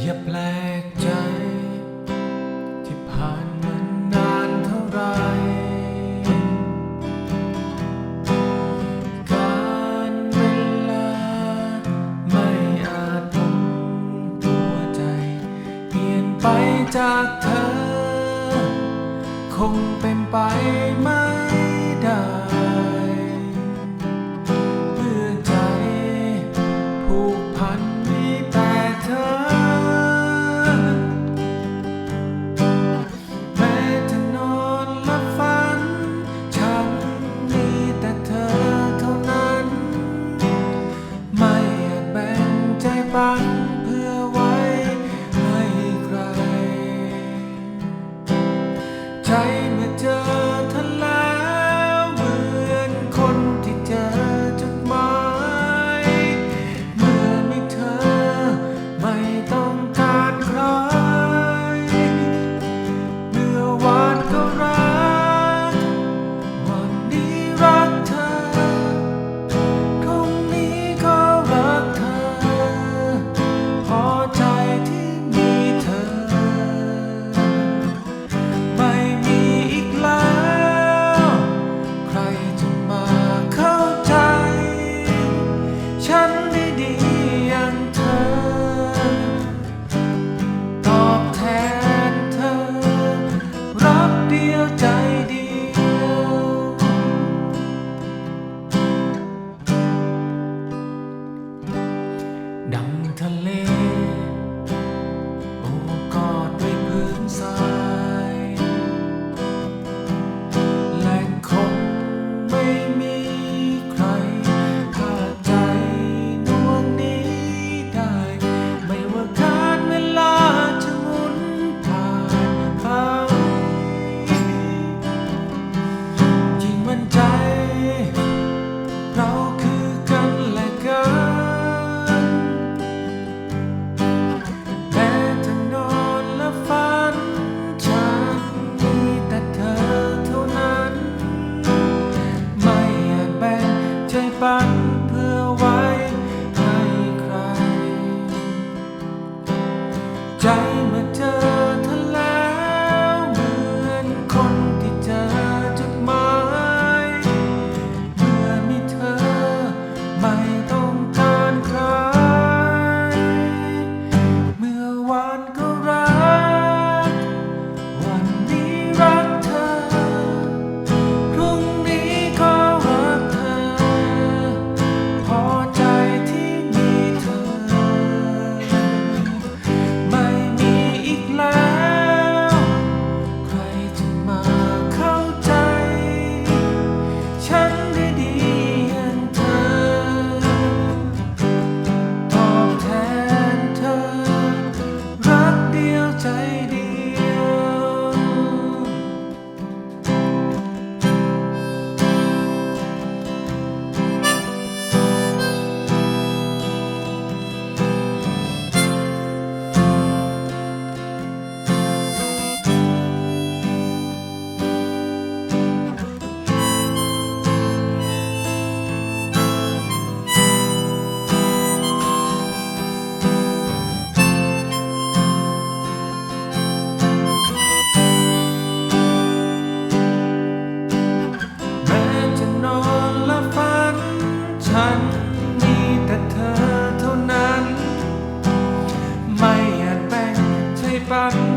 อย่าแปลกใจ ที่ผ่านมานานเท่าไร การเวลาไม่อาจทำตัวใจเปลี่ยนไปจากเธอ คงเป็นไปไม่ได้ ใ if